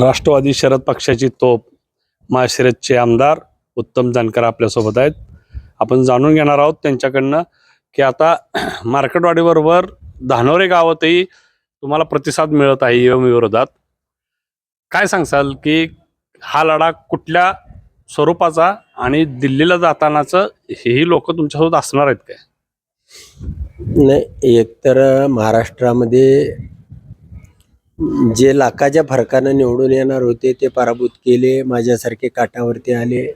राष्ट्रवादी शरद पक्षाची तोप माळशिरसचे आमदार उत्तम जानकर आपल्यासोबत आहेत. आपण जाणून घेणार आहोत त्यांच्याकडनं की आता मार्केटवाडीबरोबर धानोरे गावातही तुम्हाला प्रतिसाद मिळत आहे ईव्हीएम विरोधात. काय सांगसाल की हा लढा कुठल्या स्वरूपाचा आणि दिल्लीला जातानाचं हेही लोक तुमच्यासोबत असणार आहेत काय? नाही एकतर महाराष्ट्रामध्ये जे लाखाच्या फरकानं निवडून येणार होते ते पराभूत केले माझ्यासारखे काठावरती आले.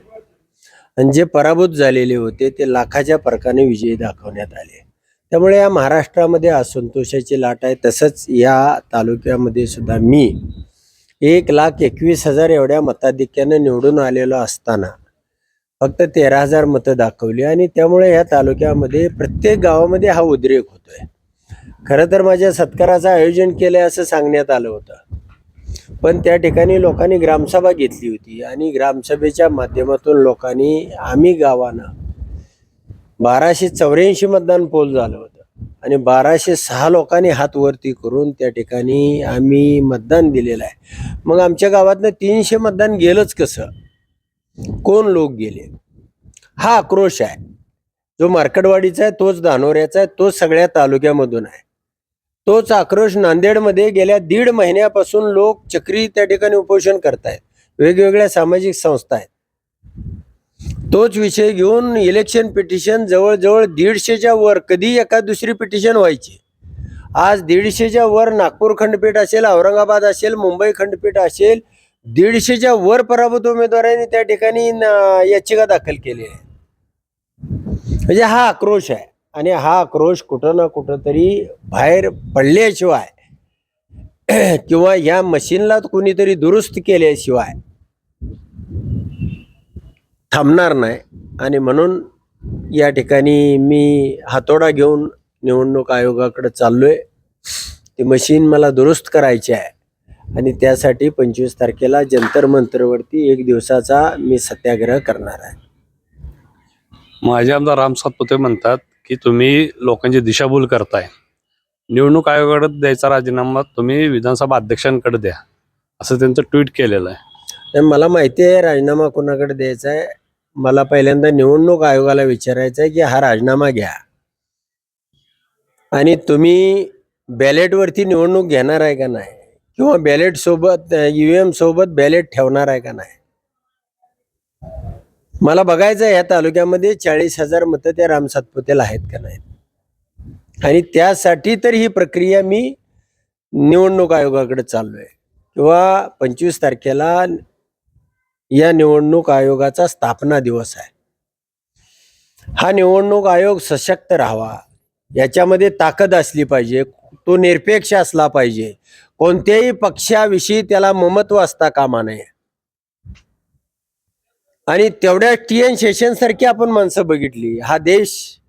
आणि जे पराभूत झालेले होते ते लाखाच्या फरकाने विजयी दाखवण्यात आले. त्यामुळे या महाराष्ट्रामध्ये असंतोषाची लाट आहे. तसंच या तालुक्यामध्ये सुद्धा मी एक लाख एकवीस हजार एवढ्या मताधिक्यानं निवडून आलेलो असताना फक्त तेरा हजार मतं दाखवली. आणि त्यामुळे या तालुक्यामध्ये प्रत्येक गावामध्ये हा उद्रेक होतोय. खरं तर माझ्या सत्काराचं आयोजन केलं आहे असं सांगण्यात आलं होतं. पण त्या ठिकाणी लोकांनी ग्रामसभा घेतली होती आणि ग्रामसभेच्या माध्यमातून लोकांनी आम्ही गावानं बाराशे चौऱ्याऐंशी मतदान पोल झालं होतं. आणि बाराशे सहा लोकांनी हात वरती करून त्या ठिकाणी आम्ही मतदान दिलेलं आहे. मग आमच्या गावातनं तीनशे मतदान गेलंच कसं? कोण लोक गेले? हा आक्रोश आहे. जो मार्कडवाडीचा आहे तोच धानोऱ्याचा आहे तोच सगळ्या तालुक्यामधून आहे. तोच आक्रोश नांदेडमध्ये गेल्या दीड महिन्यापासून लोक चक्री त्या ठिकाणी उपोषण करतायत. वेगवेगळ्या सामाजिक संस्था आहेत. तोच विषय घेऊन इलेक्शन पिटिशन जवळजवळ दीडशेच्या वर कधी एका दुसरी पिटिशन व्हायची? आज दीडशेच्या वर नागपूर खंडपीठ असेल औरंगाबाद असेल मुंबई खंडपीठ असेल दीडशेच्या वर पराभूत उमेदवारांनी त्या ठिकाणी याचिका दाखल केली आहे. म्हणजे हा आक्रोश आहे. आणि हा आक्रोश कुठं ना कुठंतरी बाहेर पडल्याशिवाय किंवा या मशीनला कोणीतरी दुरुस्त केल्याशिवाय थांबणार नाही. आणि म्हणून या ठिकाणी मी हातोडा घेऊन निवडणूक आयोगाकडे चाललोय. ती मशीन मला दुरुस्त करायची आहे. आणि त्यासाठी पंचवीस तारखेला जंतर मंतरवरती एक दिवसाचा मी सत्याग्रह करणार आहे. माझे आमदार राम सातपुते म्हणतात की तुम्ही लोकांची दिशाभूल करताय. निवडणूक आयोगाकडे द्यायचा राजीनामा तुम्ही विधानसभा अध्यक्षांकडे द्या. असं त्यांचं ट्विट केलेलं आहे. तर मला माहिती आहे राजीनामा कोणाकडे द्यायचा आहे. मला पहिल्यांदा निवडणूक आयोगाला विचारायचं आहे की हा राजीनामा घ्या. आणि तुम्ही बॅलेटवरती निवडणूक घेणार आहे का नाही? किंवा बॅलेट सोबत ईव्हीएम सोबत बॅलेट ठेवणार आहे का नाही? मला बघायचं आहे या तालुक्यामध्ये चाळीस हजार मतं त्या राम सातपुतेला आहेत का नाहीत? आणि त्यासाठी तर ही प्रक्रिया मी निवडणूक आयोगाकडे चाललो आहे किंवा पंचवीस तारखेला या निवडणूक आयोगाचा स्थापना दिवस आहे. हा निवडणूक आयोग सशक्त राहावा. याच्यामध्ये ताकद असली पाहिजे तो निरपेक्ष असला पाहिजे. कोणत्याही पक्षाविषयी त्याला ममत्व असता कामा नये. आणि तेवढ्या टी एन शेषन आपण माणसं बघितली. हा देश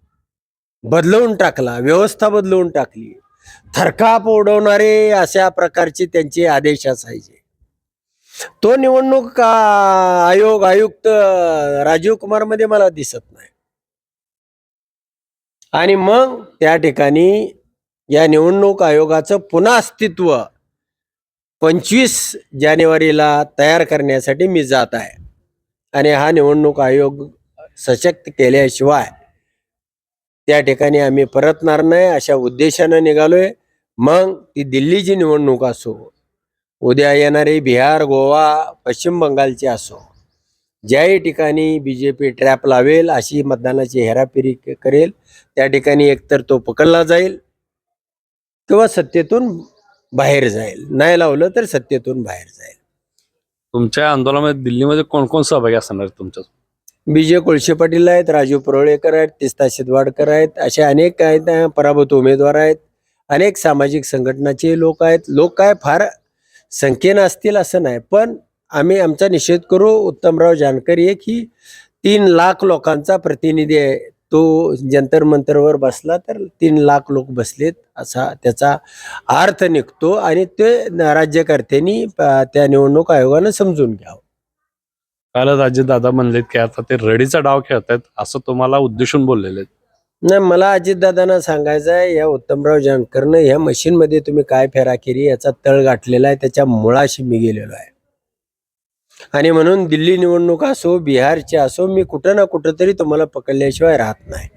बदलवून टाकला व्यवस्था बदलवून टाकली. थरकाप उडवणारे अशा प्रकारचे त्यांचे आदेश असायचे. तो निवडणूक आयोग आयुक्त राजीव कुमारमध्ये मला दिसत नाही. आणि मग त्या ठिकाणी या निवडणूक आयोगाचं पुन्हा अस्तित्व पंचवीस जानेवारीला तयार करण्यासाठी मी जात आहे. आणि हा निवडणूक आयोग सशक्त केल्याशिवाय त्या ठिकाणी आम्ही परतणार नाही अशा उद्देशानं निघालोय. मग ती दिल्लीची निवडणूक असो उद्या येणारी बिहार गोवा पश्चिम बंगालची असो ज्याही ठिकाणी बी जे पी ट्रॅप लावेल अशी मतदानाची हेराफेरी करेल त्या ठिकाणी एकतर तो पकडला जाईल किंवा सत्तेतून बाहेर जाईल. नाही लावलं तर सत्तेतून बाहेर जाईल. तुमच्या आंदोलनामध्ये दिल्लीमध्ये कोण कोण सहभागी असणार तुमच्या? विजय कोळशे पाटील आहेत राजू परोळेकर आहेत तिस्ता शिदवाडकर आहेत असे अनेक आहेत पराभूत उमेदवार आहेत. अनेक सामाजिक संघटनाचे लोक आहेत. लोक काय फार संख्येनं असतील असं नाही पण आम्ही आमचा निषेध करू. उत्तमराव जानकर एक ही तीन लाख लोकांचा प्रतिनिधी आहे. तो जंतर मंतरवर बसला तर तीन लाख लोक बसलेत असा त्याचा अर्थ निघतो आणि ते राज्यकर्त्यांनी त्या निवडणूक आयोगानं समजून घ्यावं. काल दादा म्हणलेत की आता ते रडीचा डाव खेळतायत असं तुम्हाला उद्देशून बोललेले आहेत नाही मला अजितदादांना सांगायचं आहे या उत्तमराव जानकरनं ह्या मशीनमध्ये तुम्ही काय फेराखेरी याचा तळ गाठलेला आहे त्याच्या मुळाशी मी गेलेलो आहे. आणि म्हणून दिल्ली निवडणूक असो बिहारची असो मी कुठं ना कुठं तरी तुम्हाला पकडल्याशिवाय राहत नाही.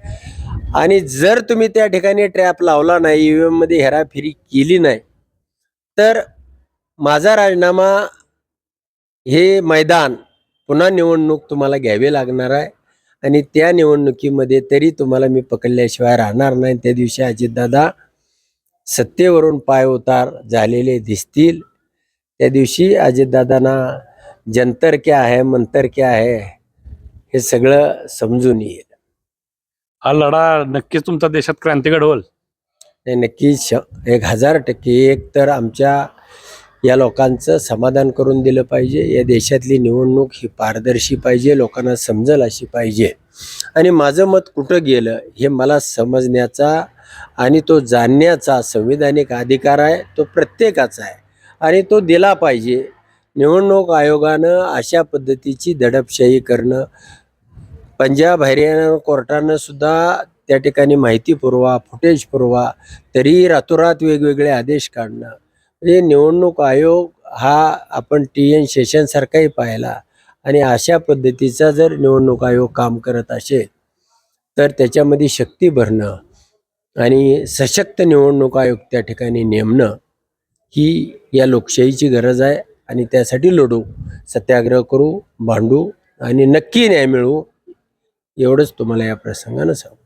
आणि जर तुम्ही त्या ठिकाणी ट्रॅप लावला नाही ईव्हीएम एममध्ये हेराफेरी केली नाही तर माझा राजीनामा हे मैदान पुन्हा निवडणूक तुम्हाला घ्यावी लागणार आहे. आणि त्या निवडणुकीमध्ये तरी तुम्हाला मी पकडल्याशिवाय राहणार नाही. त्या दिवशी अजितदादा सत्तेवरून पाय उतार झालेले दिसतील. त्या दिवशी अजितदादांना जंतर क्या आहे मंतर क्या आहे हे सगळं समजून येईल. हा लढा नक्कीच तुमचा देशात क्रांती घडवल नाही नक्की श एक हजार टक्के एक तर आमच्या या लोकांचं समाधान करून दिलं पाहिजे. या देशातली निवडणूक ही पारदर्शी पाहिजे लोकांना समजल अशी पाहिजे. आणि माझं मत कुठं गेलं हे मला समजण्याचा आणि तो जाणण्याचा संविधानिक अधिकार आहे तो प्रत्येकाचा आहे. आणि तो दिला पाहिजे. निवडणूक आयोगानं अशा पद्धतीची दडपशाही करणं पंजाब हरियाणा कोर्टानं सुद्धा त्या ठिकाणी माहिती पुरवा फुटेज पुरवा तरी रातोरात वेगवेगळे आदेश काढणं. म्हणजे निवडणूक आयोग हा आपण टी एन सेशनसारखाही पाहिला आणि अशा पद्धतीचा जर निवडणूक आयोग काम करत असेल तर त्याच्यामध्ये शक्ती भरणं आणि सशक्त निवडणूक आयोग त्या ठिकाणी नेमणं ही या लोकशाहीची गरज आहे. आणि त्यासाठी लढू सत्याग्रह करू भांडू आणि नक्की न्याय मिळवू एवढंच तुम्हाला या प्रसंगानं सांगू.